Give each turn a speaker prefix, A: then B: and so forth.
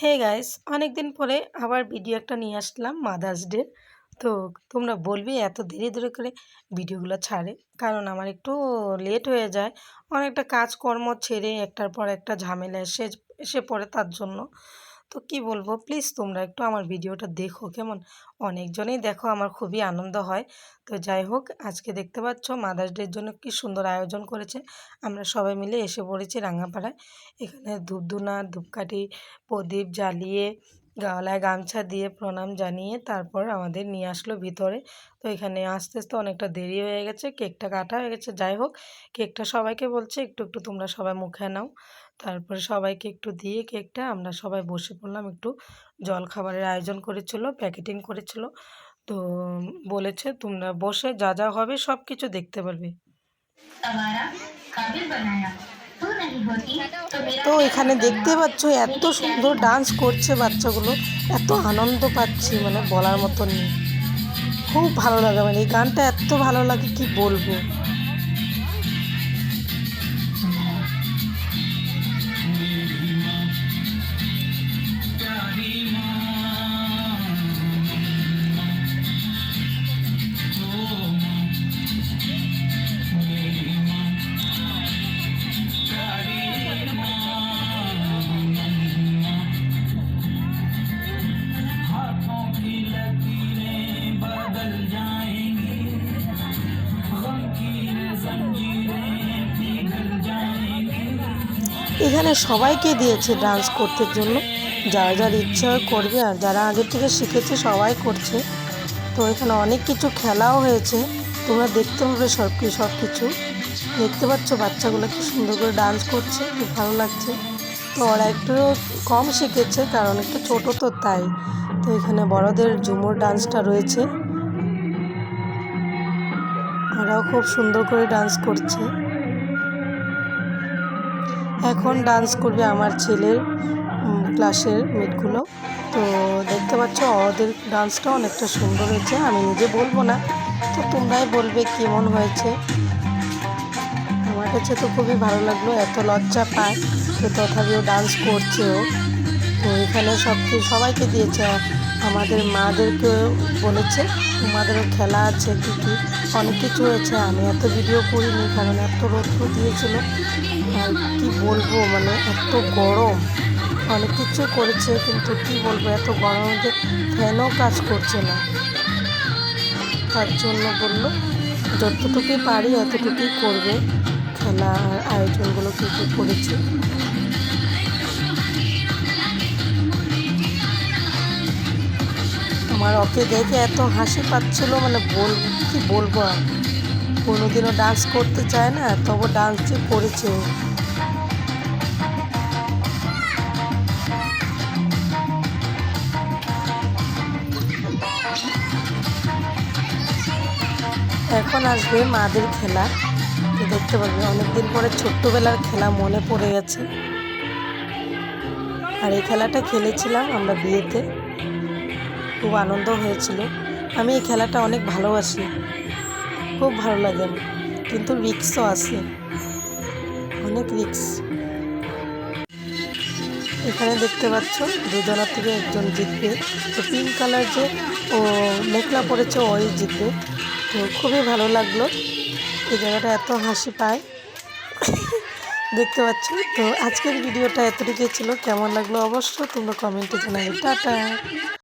A: Hey guys অনেক দিন পরে আবার ভিডিও একটা নিয়ে আসলাম মাদার্স ডে তো তোমরা বলবে এত দেরি ধরে করে ভিডিওগুলো ছাড়ে, কারণ আমার একটু লেট হয়ে যায়। অনেকটা কাজকর্ম ছেড়ে একটার পর একটা ঝামেলা এসে এসে পড়ে তার জন্য। তো কি বলব? প্লিজ তোমরা একটু আমার ভিডিওটা দেখো, কেমন? অনেকজনেই দেখো, আমার খুবই আনন্দ হয়। তো যাই হোক, আজকে দেখতে পাচ্ছ মাদার্স ডের জন্য কি সুন্দর আয়োজন করেছে। আমরা সবাই মিলে এসে পড়েছি রাঙাপাড়ায়। এখানে ধূপধুনা, ধূপকাঠি, প্রদীপ জ্বালিয়ে গলায় গামছা দিয়ে প্রণাম জানিয়ে তারপর আমাদের নিয়ে আসলো ভিতরে। তো এখানে আস্তে আস্তে অনেকটা দেরি হয়ে গেছে, কেকটা কাটা হয়ে গেছে। যাই হোক, কেকটা সবাইকে বলছে, একটু একটু তোমরা সবাই মুখে নাও। তারপরে সবাইকে একটু দিয়ে কেকটা আমরা সবাই বসে পড়লাম, একটু জল খাবারের আয়োজন করেছিল, প্যাকেটিং করেছিল। তো বলেছে, তোমরা বসে যা যা হবে সব কিছু দেখতে পারবে। তো এখানে দেখতে পাচ্ছ এত সুন্দর ডান্স করছে বাচ্চাগুলো, এত আনন্দ পাচ্ছি মানে বলার মতন খুব ভালো লাগে মানে এই গানটা এত ভালো লাগে, কি বলব? এখানে সবাইকে দিয়েছে ডান্স করতে জন্য। যারা যার ইচ্ছা করবে আর যারা আগের থেকে শিখেছে সবাই করছে। তো এখানে অনেক কিছু খেলাও হয়েছে। তোমরা দেখতে পাবে সব কিছু সব কিছু। দেখতে পাচ্ছ বাচ্চাগুলো কি সুন্দর করে ডান্স করছে খুব ভালো লাগছে। তো ওরা একটু কম শিখেছে, কারণ একটু ছোটো তো তাই। তো এখানে বড়দের ঝুমুর ডান্সটা রয়েছে। ওরাও খুব সুন্দর করে ডান্স করছে। এখন ডান্স করবে আমার ছেলের ক্লাসের মেটগুলো তো দেখতে পাচ্ছ, ওদের ডান্সটা অনেকটা সুন্দর হয়েছে, আমি নিজে বলব না। তো তোমরাই বলবে কেমন হয়েছে। আমার কাছে তো খুবই ভালো লাগল, এত লজ্জা পায় তো তথাপিও ডান্স করছে ও তো এখানে সব সবাইকে দিয়েছে, আমাদের মাদেরকে বলেছে, তোমাদেরও খেলা আছে, কী কী। অনেক কিছু হয়েছে, আমি এত ভিডিও করিনি, কারণ এত রৌদ্র দিয়েছিল। কী বলব মানে এত গরম। অনেক কিছু করেছে, কিন্তু কী বলব, এত গরমে যে ফ্যানও কাজ করছে না। তার জন্য বলল, যতটুকুই পারি এতটুকুই করবে। খেলা আয়োজনগুলো কী কী করেছে? আমার ওকে দেখে এত হাসি পাচ্ছিল মানে বল, কি বলব আর? কোনোদিনও ডান্স করতে চায় না, তবু ডান্স করেছে এখন আসবে মাদের খেলা। দেখতে পাবে অনেকদিন পরে ছোট্টবেলার খেলা মনে পড়ে গেছে। আর এই খেলাটা খেলেছিলাম আমরা বিয়েতে। খুব আনন্দ হয়েছিল। আমি এই খেলাটা অনেক ভালোবাসি। খুব ভালো লাগে কিন্তু রিক্সও আছে। অনেক রিক্স এখানে দেখতে পাচ্ছ, দুজনার থেকে একজন জিতবে। তো পিঙ্ক কালার যে, ও মেঘলা পড়েছে ওই জিতবে। তো খুবই ভালো লাগল। এই জায়গাটা এত হাসি পায়। দেখতে পাচ্ছ? তো আজকের ভিডিওটা এতটুকুই ছিল। কেমন লাগল অবশ্য তোমরা কমেন্টে জানাবে। টাটা!